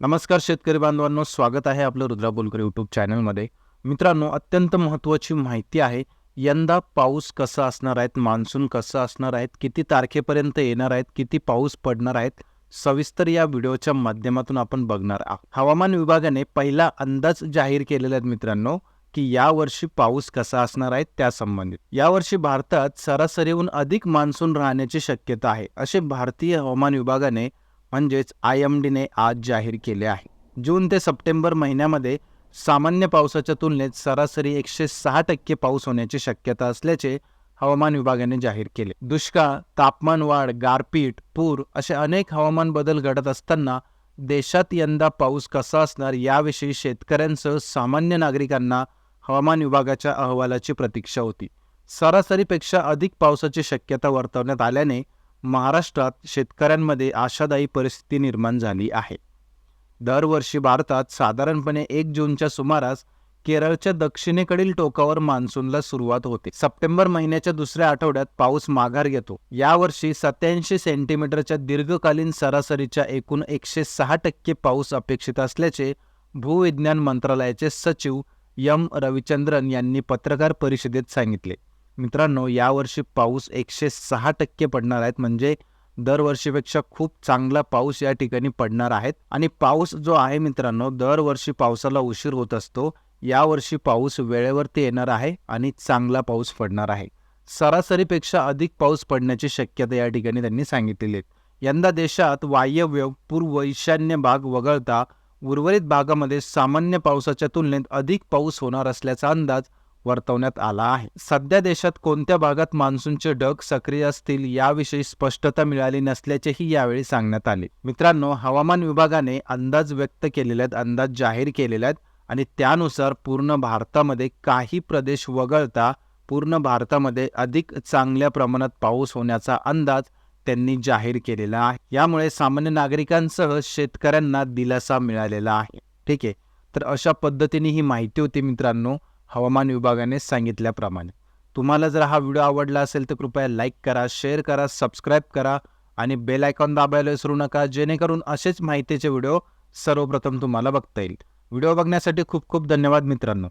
नमस्कार शेतकरी बांधवांनो स्वागत आहे आपलं रुद्रा बोलकर यूट्यूब चॅनलमध्ये मित्रांनो अत्यंत महत्त्वाची माहिती आहे यंदा पाऊस कसा असणार आहेत मान्सून कसं असणार आहेत किती तारखेपर्यंत येणार आहेत किती पाऊस पडणार आहेत सविस्तर या व्हिडिओच्या माध्यमातून आपण बघणार आहोत. हवामान विभागाने पहिला अंदाज जाहीर केलेला आहे मित्रांनो की यावर्षी पाऊस कसा असणार आहे त्यासंबंधित यावर्षी भारतात सरासरीहून अधिक मान्सून राहण्याची शक्यता आहे असे भारतीय हवामान विभागाने म्हणजेच आय एम डीने आज जाहीर केले आहे. जून ते सप्टेंबर महिन्यामध्ये सामान्य पावसाच्या तुलनेत सरासरी एकशे सहा टक्के पाऊस होण्याची शक्यता असल्याचे हवामान विभागाने जाहीर केले. दुष्काळ तापमान वाढ गारपीट पूर असे अनेक हवामान बदल घडत असताना देशात यंदा पाऊस कसा असणार याविषयी शेतकऱ्यांसह सामान्य नागरिकांना हवामान विभागाच्या अहवालाची प्रतीक्षा होती. सरासरीपेक्षा अधिक पावसाची शक्यता वर्तवण्यात आल्याने महाराष्ट्रात शेतकऱ्यांमध्ये आशादायी परिस्थिती निर्माण झाली आहे. दरवर्षी भारतात साधारणपणे एक जूनच्या सुमारास केरळच्या दक्षिणेकडील टोकावर मान्सूनला सुरुवात होते. सप्टेंबर महिन्याच्या दुसऱ्या आठवड्यात पाऊस माघार घेतो. यावर्षी सत्याऐंशी सेंटीमीटरच्या दीर्घकालीन सरासरीच्या एकूण एकशे सहा टक्के पाऊस अपेक्षित असल्याचे भूविज्ञान मंत्रालयाचे सचिव एम रविचंद्रन यांनी पत्रकार परिषदेत सांगितले. मित्रांनो यावर्षी पाऊस एकशे सहा टक्के पडणार आहेत. म्हणजे दरवर्षीपेक्षा खूप चांगला पाऊस या ठिकाणी पडणार आहेत. आणि पाऊस जो आहे मित्रांनो दरवर्षी पावसाला उशीर होत असतो. यावर्षी पाऊस वेळेवरती येणार आहे आणि चांगला पाऊस पडणार आहे. सरासरीपेक्षा अधिक पाऊस पडण्याची शक्यता या ठिकाणी त्यांनी सांगितलेली आहे. यंदा देशात वायव्य पूर्व ईशान्य भाग वगळता उर्वरित भागामध्ये सामान्य पावसाच्या तुलनेत अधिक पाऊस होणार असल्याचा अंदाज वर्तवण्यात आला आहे. सध्या देशात कोणत्या भागात मान्सूनचे ढग सक्रिय असतील याविषयी स्पष्टता मिळाली नसल्याचेही यावेळी सांगण्यात आले. मित्रांनो हवामान विभागाने अंदाज व्यक्त केलेले आहेत अंदाज जाहीर केलेले आहेत आणि त्यानुसार पूर्ण भारतामध्ये काही प्रदेश वगळता पूर्ण भारतामध्ये अधिक चांगल्या प्रमाणात पाऊस होण्याचा अंदाज त्यांनी जाहीर केलेला आहे. यामुळे सामान्य नागरिकांसह शेतकऱ्यांना दिलासा मिळालेला आहे. ठीक आहे. तर अशा पद्धतीने ही माहिती होती मित्रांनो. हवामान विभागाने सांगितल्याप्रमाणे. तुम्हाला जर हा व्हिडिओ आवडला असेल तर कृपया लाईक करा शेअर करा सबस्क्राईब करा आणि बेल आयकॉन दाबायला विसरू नका जेणेकरून असेच माहितीचे व्हिडिओ सर्वप्रथम तुम्हाला बघता येईल. व्हिडिओ बघण्यासाठी खूप खूप धन्यवाद मित्रांनो.